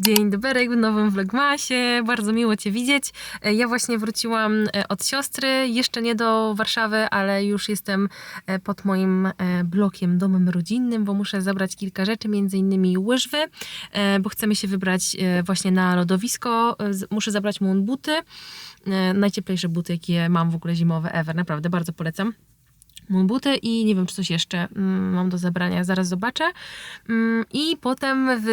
Dzień dobry w nowym vlogmasie, bardzo miło Cię widzieć. E, Ja właśnie wróciłam e, od siostry, jeszcze nie do Warszawy, ale już jestem e, pod moim blokiem, domem rodzinnym, bo muszę zabrać kilka rzeczy, między innymi łyżwy, bo chcemy się wybrać właśnie na lodowisko. Muszę zabrać mu buty, najcieplejsze buty, jakie mam w ogóle zimowe ever, naprawdę bardzo polecam. Moon buty i nie wiem, czy coś jeszcze mm, mam do zabrania, zaraz zobaczę. Mm, I potem w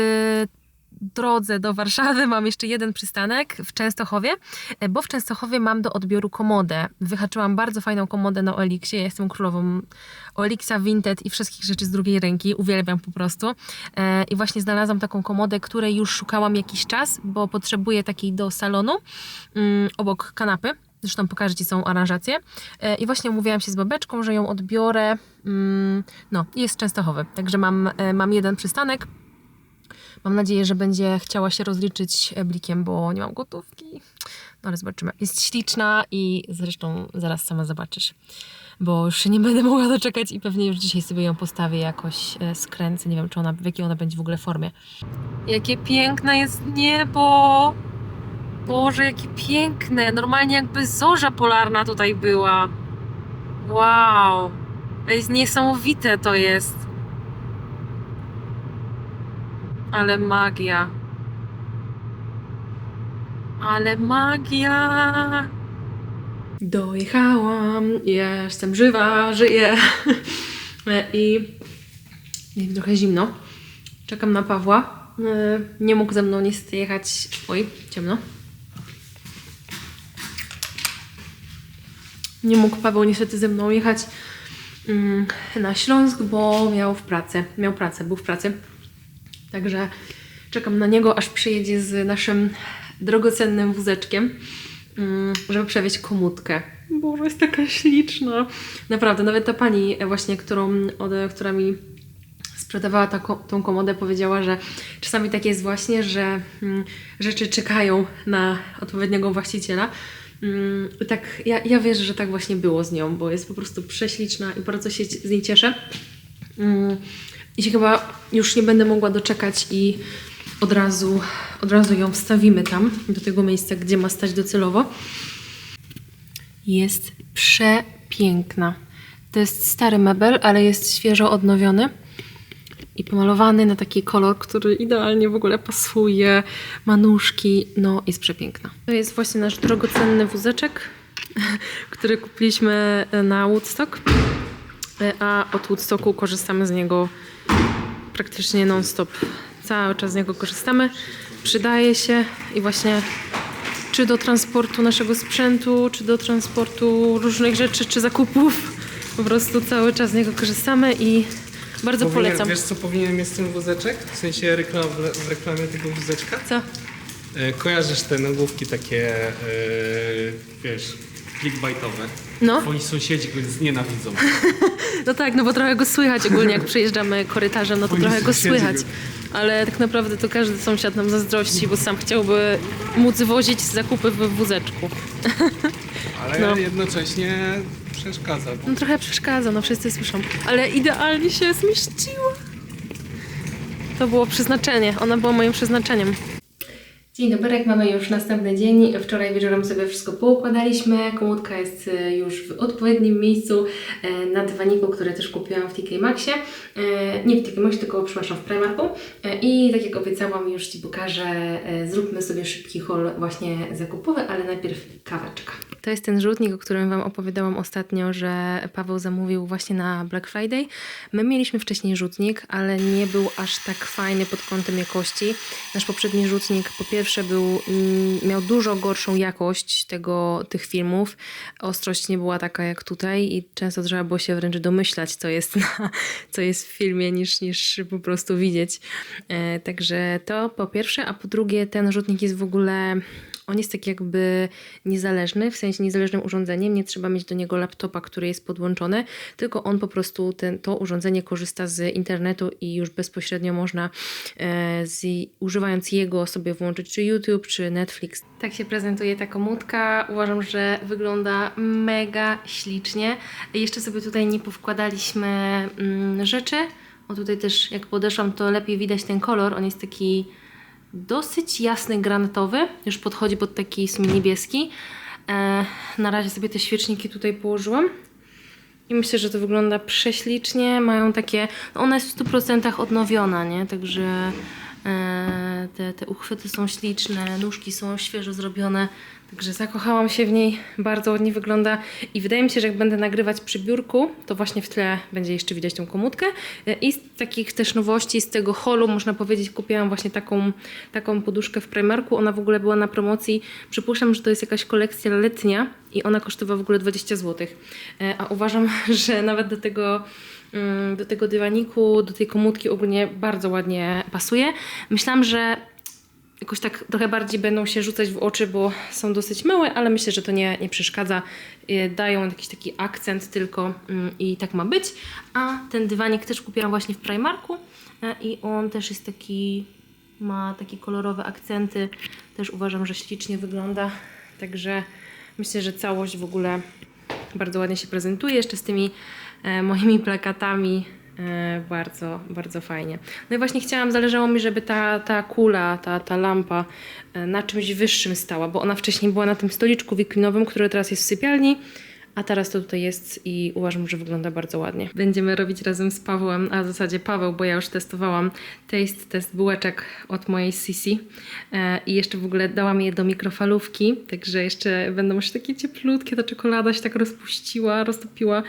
drodze do Warszawy mam jeszcze jeden przystanek w Częstochowie, e, bo w Częstochowie mam do odbioru komodę. Wyhaczyłam bardzo fajną komodę na Oliksie. Ja jestem królową Oliksa, Vinted i wszystkich rzeczy z drugiej ręki. Uwielbiam po prostu. E, I właśnie znalazłam taką komodę, której już szukałam jakiś czas, bo potrzebuję takiej do salonu mm, obok kanapy. Zresztą pokażę Ci całą aranżację. E, I właśnie umówiłam się z babeczką, że ją odbiorę. Mm, No, jest Częstochowy. Także mam, e, mam jeden przystanek. Mam nadzieję, że będzie chciała się rozliczyć e, blikiem, bo nie mam gotówki. No ale zobaczymy. Jest śliczna i zresztą zaraz sama zobaczysz. Bo już się nie będę mogła doczekać i pewnie już dzisiaj sobie ją postawię jakoś e, skręcę. Nie wiem, czy ona, w jakiej ona będzie w ogóle formie. Jakie piękne jest niebo! Boże, jakie piękne! Normalnie jakby zorza polarna tutaj była. Wow! To jest niesamowite to jest. Ale magia. Ale magia. Dojechałam, jestem żywa, żyję. I jest trochę zimno. Czekam na Pawła. E, Nie mógł ze mną niestety jechać. Oj, ciemno. Nie mógł Paweł niestety ze mną jechać mm, na Śląsk, bo miał w pracy. Miał pracę, był w pracy. Także czekam na niego, aż przyjedzie z naszym drogocennym wózeczkiem, mm, żeby przewieźć komutkę. Boże, jest taka śliczna. Naprawdę, nawet ta pani właśnie, którą, która mi sprzedawała taką, tą komodę, powiedziała, że czasami tak jest właśnie, że mm, rzeczy czekają na odpowiedniego właściciela. Mm, tak, ja, ja wierzę, że tak właśnie było z nią, bo jest po prostu prześliczna i bardzo się z niej cieszę. I się chyba już nie będę mogła doczekać i od razu, od razu ją wstawimy tam, do tego miejsca, gdzie ma stać docelowo. Jest przepiękna. To jest stary mebel, ale jest świeżo odnowiony i pomalowany na taki kolor, który idealnie w ogóle pasuje, ma nóżki, no jest przepiękna. To jest właśnie nasz drogocenny wózeczek, który kupiliśmy na Woodstock, a od Woodstocku korzystamy z niego praktycznie non-stop. Cały czas z niego korzystamy, przydaje się i właśnie czy do transportu naszego sprzętu, czy do transportu różnych rzeczy, czy zakupów, po prostu cały czas z niego korzystamy i bardzo Powinien- polecam. Wiesz co powinien mieć ten wózeczek? W sensie reklam, w reklamie tego wózeczka? Co? E, kojarzysz te nagłówki takie, e, wiesz, clickbaitowe? No. Twoi sąsiedzi go znienawidzą. No tak, no bo trochę go słychać ogólnie, jak przejeżdżamy korytarzem, no to Oni trochę go słychać. go- Ale tak naprawdę to każdy sąsiad nam zazdrości, bo sam chciałby móc wozić zakupy w wózeczku. Ale No. jednocześnie przeszkadza. Bo No trochę przeszkadza, no wszyscy słyszą. Ale idealnie się zmieściła. To było przeznaczenie, ona była moim przeznaczeniem. Dzień dobry, mamy już następny dzień. Wczoraj wieczorem sobie wszystko poukładaliśmy. Komódka jest e, już w odpowiednim miejscu e, na dywaniku, który też kupiłam w TK Maxie. E, Nie w TK Maxie, tylko przepraszam, w Primarku. I tak jak obiecałam, już Ci pokażę, zróbmy sobie szybki haul właśnie zakupowy, ale najpierw kaweczka. To jest ten rzutnik, o którym Wam opowiadałam ostatnio, że Paweł zamówił właśnie na Black Friday. My mieliśmy wcześniej rzutnik, ale nie był aż tak fajny pod kątem jakości. Nasz poprzedni rzutnik po pierwsze był, mm, miał dużo gorszą jakość tego, tych filmów. Ostrość nie była taka jak tutaj i często trzeba było się wręcz domyślać, co jest, na, co jest w filmie, niż, niż po prostu widzieć. E, także to po pierwsze, a po drugie ten rzutnik jest w ogóle on jest tak jakby niezależny, w sensie niezależnym urządzeniem, nie trzeba mieć do niego laptopa, który jest podłączony, tylko on po prostu, ten, to urządzenie korzysta z internetu i już bezpośrednio można e, z, używając jego sobie włączyć czy YouTube, czy Netflix. Tak się prezentuje ta komódka. Uważam, że wygląda mega ślicznie. Jeszcze sobie tutaj nie powkładaliśmy mm, rzeczy. O tutaj też jak podeszłam, to lepiej widać ten kolor. On jest taki dosyć jasny granatowy, już podchodzi pod taki w sumie niebieski. E, na razie sobie te świeczniki tutaj położyłam. I myślę, że to wygląda prześlicznie. Mają takie. No ona jest w 100% odnowiona, nie? Także e, te, te uchwyty są śliczne, nóżki są świeżo zrobione. Także zakochałam się w niej. Bardzo ładnie wygląda. I wydaje mi się, że jak będę nagrywać przy biurku, to właśnie w tle będzie jeszcze widać tą komórkę. E, I z takich też nowości z tego holu, można powiedzieć, kupiłam właśnie taką, taką poduszkę w Primarku. Ona w ogóle była na promocji. Przypuszczam, że to jest jakaś kolekcja letnia i ona kosztowała w ogóle 20 zł. A uważam, że nawet do tego, mm, do tego dywaniku, do tej komórki ogólnie bardzo ładnie pasuje. Myślałam, że jakoś tak trochę bardziej będą się rzucać w oczy, bo są dosyć małe, ale myślę, że to nie, nie przeszkadza. Y, Dają jakiś taki akcent tylko mm, i tak ma być. A ten dywanik też kupiłam właśnie w Primarku e, i on też jest taki, ma takie kolorowe akcenty. Też uważam, że ślicznie wygląda. Także myślę, że całość w ogóle bardzo ładnie się prezentuje. Jeszcze z tymi e, moimi plakatami e, bardzo, bardzo fajnie. No i właśnie chciałam, zależało mi, żeby ta, ta kula, ta, ta lampa e, na czymś wyższym stała, bo ona wcześniej była na tym stoliczku wiklinowym, który teraz jest w sypialni. A teraz to tutaj jest i uważam, że wygląda bardzo ładnie. Będziemy robić razem z Pawłem, a w zasadzie Paweł, bo ja już testowałam taste test bułeczek od mojej Sisi e, i jeszcze w ogóle dałam je do mikrofalówki, także jeszcze będą już takie cieplutkie, ta czekolada się tak rozpuściła, roztopiła.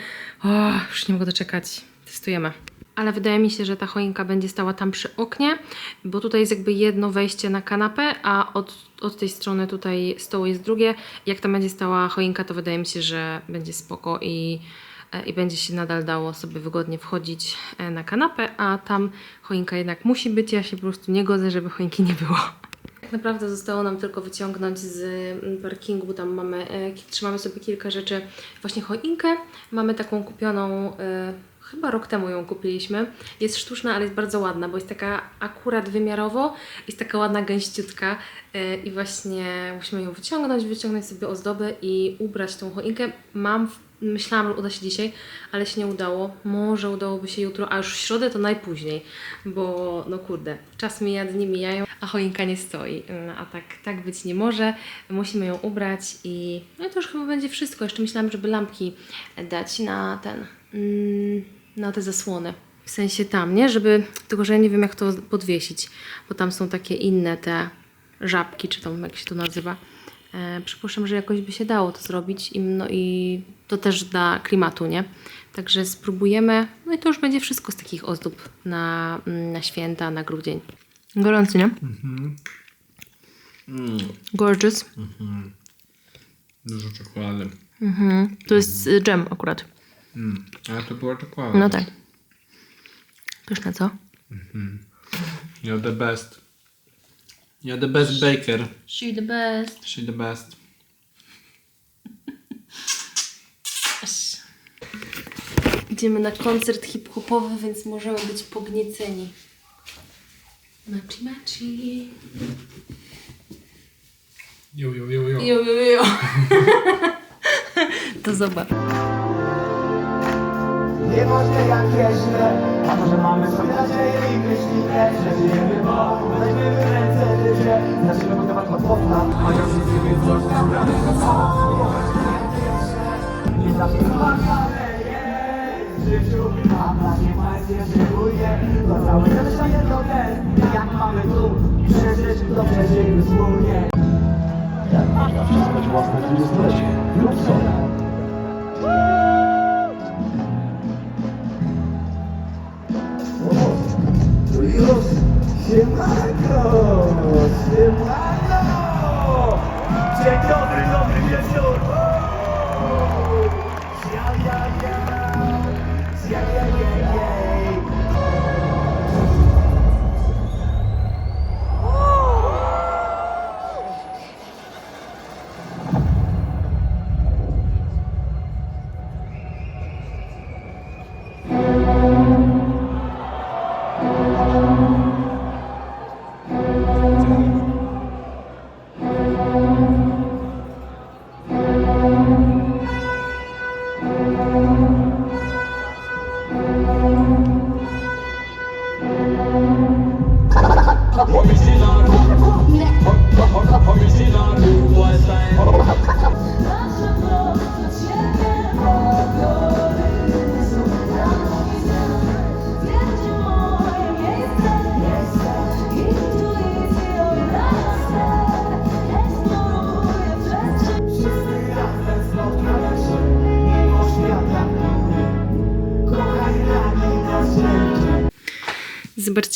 O, już nie mogę doczekać. Testujemy. Ale wydaje mi się, że ta choinka będzie stała tam przy oknie, bo tutaj jest jakby jedno wejście na kanapę, a od, od tej strony tutaj stołu jest drugie. Jak tam będzie stała choinka, to wydaje mi się, że będzie spoko i, e, i będzie się nadal dało sobie wygodnie wchodzić e, na kanapę, a tam choinka jednak musi być. Ja się po prostu nie godzę, żeby choinki nie było. Tak naprawdę zostało nam tylko wyciągnąć z mm, parkingu, bo tam mamy, e, trzymamy sobie kilka rzeczy, właśnie choinkę. Mamy taką kupioną, chyba rok temu ją kupiliśmy. Jest sztuczna, ale jest bardzo ładna, bo jest taka akurat wymiarowo, jest taka ładna, gęściutka e, i właśnie musimy ją wyciągnąć, wyciągnąć sobie ozdoby i ubrać tą choinkę. Mam, myślałam, że uda się dzisiaj, ale się nie udało. Może udałoby się jutro, a już w środę to najpóźniej, bo no kurde, czas mija, dni mijają, a choinka nie stoi. No, A tak, tak być nie może. Musimy ją ubrać i no i to już chyba będzie wszystko. Jeszcze myślałam, żeby lampki dać na ten, mm, na te zasłony. W sensie tam, nie? Żeby, tylko że ja nie wiem jak to podwiesić, bo tam są takie inne te żabki, czy tam jak się to nazywa. E, przypuszczam, że jakoś by się dało to zrobić i, no i to też da klimatu, nie? Także spróbujemy. No i to już będzie wszystko z takich ozdób na, mm, na święta, na grudzień. Gorący, nie? Gorgeous. Dużo czekolady. Mhm. To jest y, dżem akurat. Mm. A to była czekolada. No tak. Pyszne, co? You're the best. You're the best baker. She the best. She the best. Idziemy na koncert hip-hopowy, więc możemy być pognieceni. Machi machi. Jo, jo, jo, jo. Jo, jo, jo. To zobacz. Nieważne jakie źle, a może mamy swoje nadzieje i myślimy, że żyjemy, bo weźmiemy ręce życie, zaczniemy budować od podstaw, wszystkie więc coś tam ramy Nie zawsze maleje w życiu, a dla nie majstie żyłuje, to całe zamieszanie to ten, jak mamy tu przeżyć, to przeżyjmy wspólnie. Jak można przeżywać własne dwudziestolecie lub sobie.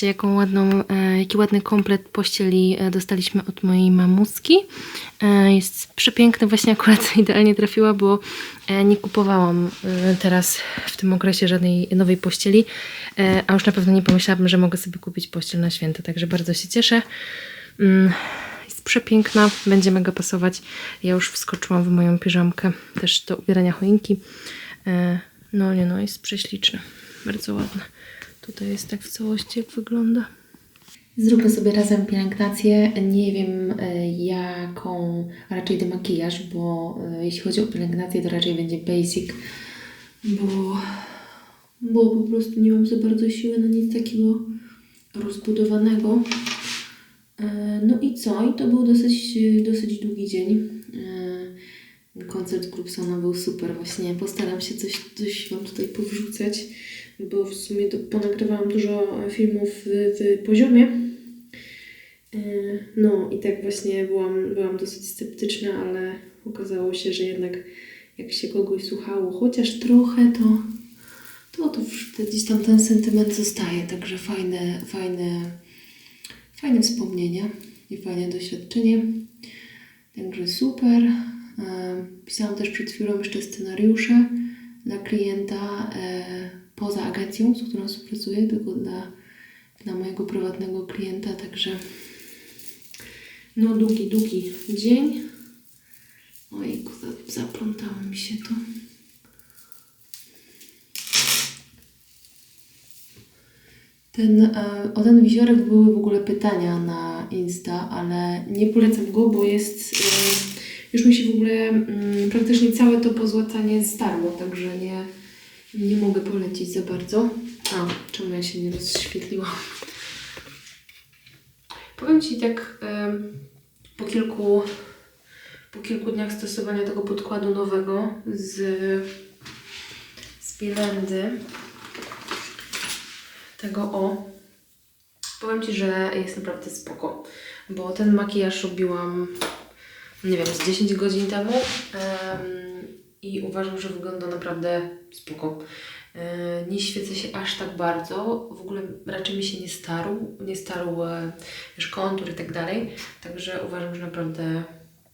Zobaczcie, jaką ładną, e, jaki ładny komplet pościeli e, dostaliśmy od mojej mamuski. E, jest przepiękny, właśnie akurat idealnie trafiła, bo nie kupowałam teraz w tym okresie żadnej nowej pościeli, a już na pewno nie pomyślałabym, że mogę sobie kupić pościel na święta, także bardzo się cieszę. Mm, Jest przepiękna, będzie mega pasować. Ja już wskoczyłam w moją piżamkę, też do ubierania choinki. No nie no, jest prześliczna, bardzo ładna. Tutaj jest tak w całości, jak wygląda. Zróbmy sobie razem pielęgnację. Nie wiem e, jaką, a raczej demakijaż, bo e, jeśli chodzi o pielęgnację, to raczej będzie basic, bo, bo po prostu nie mam za bardzo siły na nic takiego rozbudowanego. E, No i co? I to był dosyć, dosyć długi dzień. Koncert Grubsona był super właśnie. Postaram się coś, coś Wam tutaj powrzucać, bo w sumie to ponagrywałam dużo filmów w, w poziomie. E, No i tak właśnie byłam, byłam dosyć sceptyczna, ale okazało się, że jednak jak się kogoś słuchało, chociaż trochę, to to, to gdzieś tam ten sentyment zostaje. Także fajne, fajne, fajne wspomnienia i fajne doświadczenie. Także super. E, Pisałam też przed chwilą jeszcze scenariusze dla klienta e, poza agencją, z którą współpracuję, tylko dla, dla mojego prywatnego klienta. Także no długi, długi dzień. Ojku, za- zaplątało mi się to. Ten, e, o ten wisiorek były w ogóle pytania na Insta, ale nie polecam go, bo jest. E, już mi się w ogóle mm, praktycznie całe to pozłacanie starło, także nie, nie mogę polecić za bardzo. A, czemu ja się nie rozświetliłam? Powiem Ci tak po kilku, po kilku dniach stosowania tego podkładu nowego z, z Bilendy, tego o. Powiem Ci, że jest naprawdę spoko, bo ten makijaż robiłam, nie wiem, z 10 godzin temu em, i uważam, że wygląda naprawdę spoko. E, Nie świecę się aż tak bardzo, w ogóle raczej mi się nie starł, nie starł e, wiesz, kontur i tak dalej, także uważam, że naprawdę,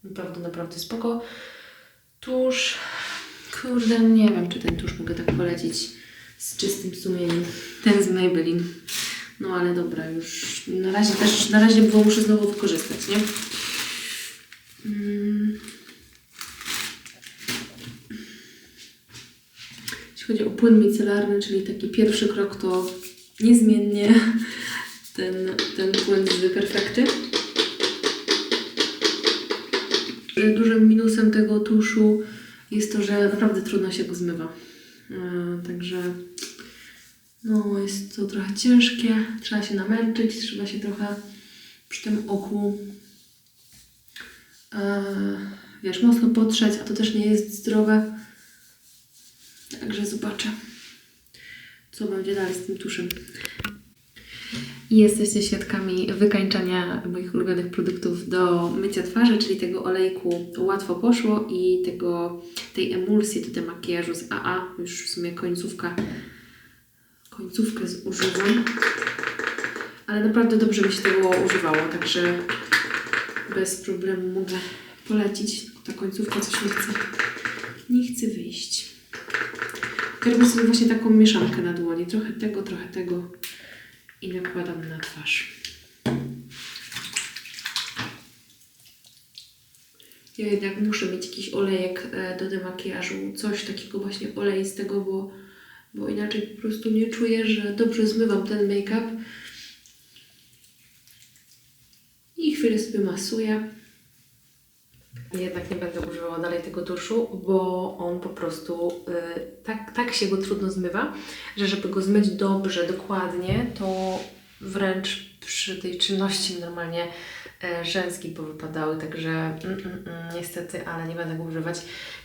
naprawdę, naprawdę spoko. Tuż, kurde, nie wiem, czy ten tusz mogę tak polecić z czystym sumieniem. Ten z Maybelline. No ale dobra, już na razie też, na razie było muszę znowu wykorzystać, nie? Mm. Jeśli chodzi o płyn micelarny, czyli taki pierwszy krok, to niezmiennie ten, ten płyn z Perfekty. Dużym minusem tego tuszu jest to, że naprawdę trudno się go zmywa. E, Także no, jest to trochę ciężkie, trzeba się namęczyć, trzeba się trochę przy tym oku e, wiesz, mocno potrzeć, a to też nie jest zdrowe. Także zobaczę, co będzie dalej z tym tuszem. I jesteście świadkami wykańczania moich ulubionych produktów do mycia twarzy, czyli tego olejku łatwo poszło i tego, tej emulsji do demakijażu z AA, już w sumie końcówka, końcówkę zużywam. Ale naprawdę dobrze mi się tego używało, także bez problemu mogę polecić. Ta końcówka coś nie chce, nie chce wyjść. Robię sobie właśnie taką mieszankę na dłoni. Trochę tego, trochę tego i nakładam na twarz. Ja jednak muszę mieć jakiś olejek e, do demakijażu, coś takiego właśnie oleistego, bo, bo inaczej po prostu nie czuję, że dobrze zmywam ten make-up. I chwilę sobie masuję. Jednak nie będę używała dalej tego tuszu, bo on po prostu y, tak, tak się go trudno zmywa, że żeby go zmyć dobrze, dokładnie, to wręcz przy tej czynności normalnie e, rzęski powypadały, także mm, mm, mm, niestety, ale nie będę go używać.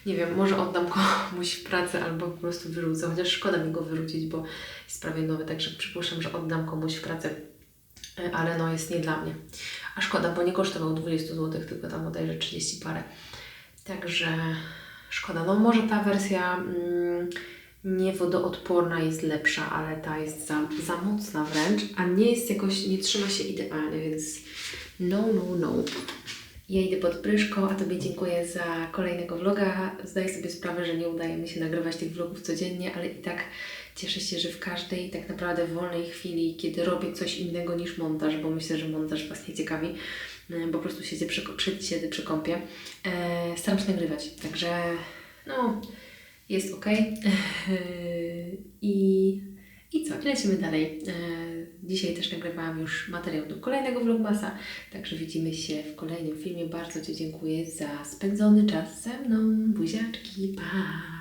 Nie wiem, może oddam komuś w pracę albo po prostu wyrzucę, chociaż szkoda mi go wyrzucić, bo jest prawie nowy, także przypuszczam, że oddam komuś w pracę, E, ale no jest nie dla mnie. A szkoda, bo nie kosztował 20 zł, tylko tam bodajże 30 parę. Także szkoda. No może ta wersja mm, nie wodoodporna jest lepsza, ale ta jest za, za mocna wręcz, a nie jest jakoś, nie trzyma się idealnie, więc no, no, no. Ja idę pod pryszko, a Tobie dziękuję za kolejnego vloga. Zdaję sobie sprawę, że nie udaje mi się nagrywać tych vlogów codziennie, ale i tak cieszę się, że w każdej tak naprawdę wolnej chwili, kiedy robię coś innego niż montaż, bo myślę, że montaż Was nie ciekawi, e, bo po prostu siedzę przy, przy, siedzę przy kąpie, e, staram się nagrywać. Także no, jest ok. I, I co? Lecimy dalej. E, Dzisiaj też nagrywałam już materiał do kolejnego vlogmasa, także widzimy się w kolejnym filmie. Bardzo Ci dziękuję za spędzony czas ze mną. Buziaczki, pa!